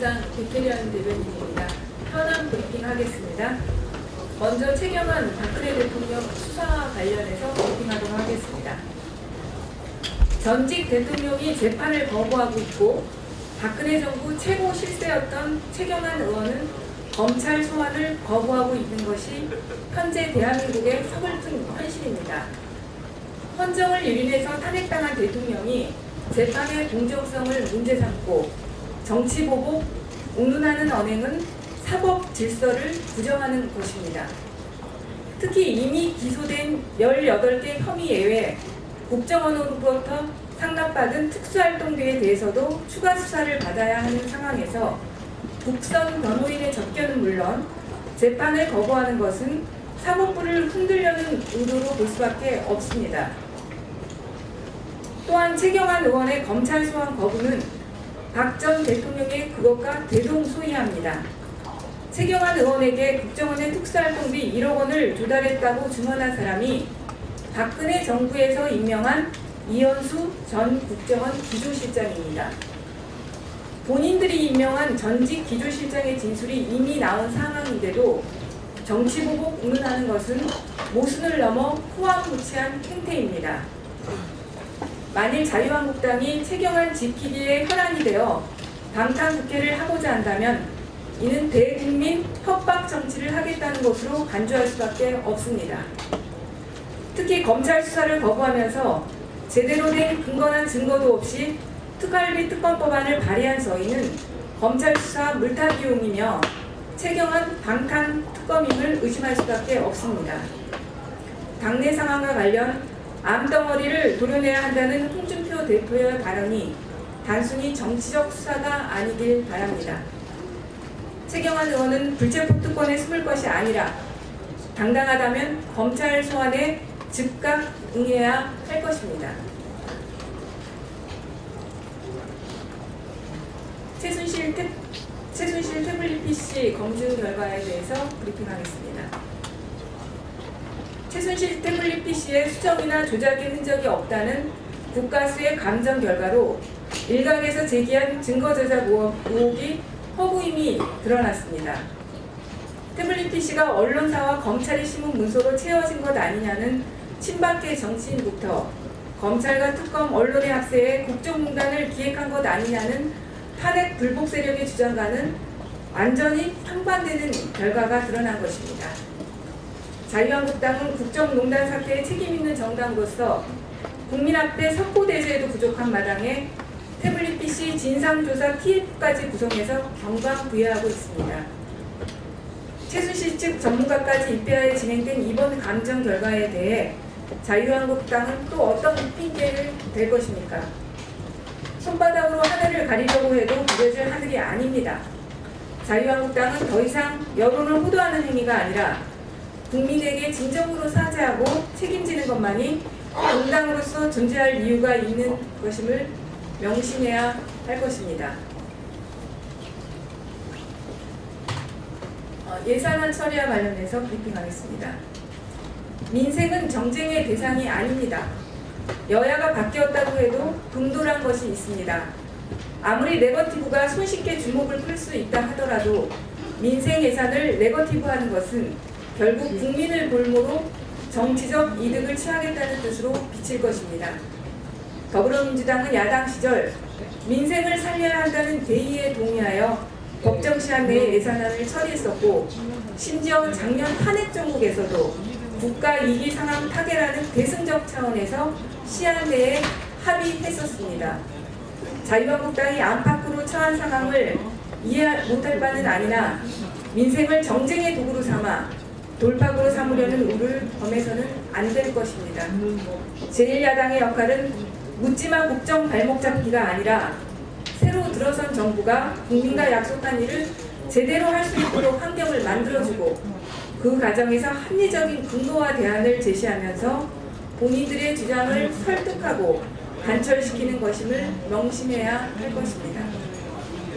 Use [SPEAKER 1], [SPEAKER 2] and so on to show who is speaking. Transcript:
[SPEAKER 1] 민주당 백혜련 대변인입니다. 현안 브리핑하겠습니다. 먼저 최경환 박근혜 대통령 수사와 관련해서 브리핑하도록 하겠습니다. 전직 대통령이 재판을 거부하고 있고 박근혜 정부 최고 실세였던 최경환 의원은 검찰 소환을 거부하고 있는 것이 현재 대한민국의 서글픈 현실입니다. 헌정을 유린해서 탄핵당한 대통령이 재판의 공정성을 문제 삼고 정치 보복, 운운하는 언행은 사법 질서를 부정하는 것입니다. 특히 이미 기소된 18개 혐의 예외 국정원으로부터 상납받은 특수활동비에 대해서도 추가 수사를 받아야 하는 상황에서 국선 변호인의 접견은 물론 재판을 거부하는 것은 사법부를 흔들려는 의도로 볼 수밖에 없습니다. 또한 최경환 의원의 검찰 소환 거부는 박 전 대통령의 그것과 대동소이합니다. 최경환 의원에게 국정원의 특수활동비 1억 원을 조달했다고 증언한 사람이 박근혜 정부에서 임명한 이현수 전 국정원 기조실장입니다. 본인들이 임명한 전직 기조실장의 진술이 이미 나온 상황인데도 정치보복 운운하는 것은 모순을 넘어 후황무치한 행태입니다. 만일 자유한국당이 최경환 지키기에 혈안이 되어 방탄 국회를 하고자 한다면 이는 대국민 협박 정치를 하겠다는 것으로 간주할 수밖에 없습니다. 특히 검찰 수사를 거부하면서 제대로 된 근거나 증거도 없이 특활비 특검법안을 발의한 저희는 검찰 수사 물타 비용이며 최경환 방탄 특검임을 의심할 수밖에 없습니다. 당내 상황과 관련 암덩어리를 도려내야 한다는 홍준표 대표의 발언이 단순히 정치적 수사가 아니길 바랍니다. 최경환 의원은 불체포 특권에 숨을 것이 아니라 당당하다면 검찰 소환에 즉각 응해야 할 것입니다. 최순실, 태, 최순실 태블릿 PC 검증 결과에 대해서 브리핑하겠습니다. 최순실 태블릿 PC의 수정이나 조작의 흔적이 없다는 국가수의 감정 결과로 일각에서 제기한 증거 조작 의혹이 허구임이 드러났습니다. 태블릿 PC가 언론사와 검찰의 신문 문서로 채워진 것 아니냐는 친박계 정치인부터 검찰과 특검 언론의 합세에 국정농단을 기획한 것 아니냐는 탄핵 불복 세력의 주장과는 완전히 상반되는 결과가 드러난 것입니다. 자유한국당은 국정농단 사태에 책임 있는 정당으로서 국민 앞에 석고대죄에도 부족한 마당에 태블릿 PC 진상조사 TF까지 구성해서 경광부회하고 있습니다. 최순실 측 전문가까지 입회하에 진행된 이번 감정 결과에 대해 자유한국당은 또 어떤 핑계를 댈 것입니까? 손바닥으로 하늘을 가리려고 해도 부려질 하늘이 아닙니다. 자유한국당은 더 이상 여론을 호도하는 행위가 아니라 국민에게 진정으로 사죄하고 책임지는 것만이 정당으로서 존재할 이유가 있는 것임을 명심해야 할 것입니다. 어, 예산안 처리와 관련해서 브리핑하겠습니다. 민생은 정쟁의 대상이 아닙니다. 여야가 바뀌었다고 해도 동돌한 것이 있습니다. 아무리 네거티브가 손쉽게 주목을 끌 수 있다 하더라도 민생 예산을 네거티브하는 것은 결국 국민을 볼모로 정치적 이득을 취하겠다는 뜻으로 비칠 것입니다. 더불어민주당은 야당 시절 민생을 살려야 한다는 대의에 동의하여 법정 시한 내에 예산안을 처리했었고 심지어 작년 탄핵 정국에서도 국가 이기 상황 타개라는 대승적 차원에서 시한 내에 합의했었습니다. 자유한국당이 안팎으로 처한 상황을 이해 못할 바는 아니나 민생을 정쟁의 도구로 삼아 돌파구로 삼으려는 우를 범해서는 안 될 것입니다. 제1야당의 역할은 묻지마 국정 발목 잡기가 아니라 새로 들어선 정부가 국민과 약속한 일을 제대로 할 수 있도록 환경을 만들어주고 그 과정에서 합리적인 근거와 대안을 제시하면서 본인들의 주장을 설득하고 관철시키는 것임을 명심해야 할 것입니다.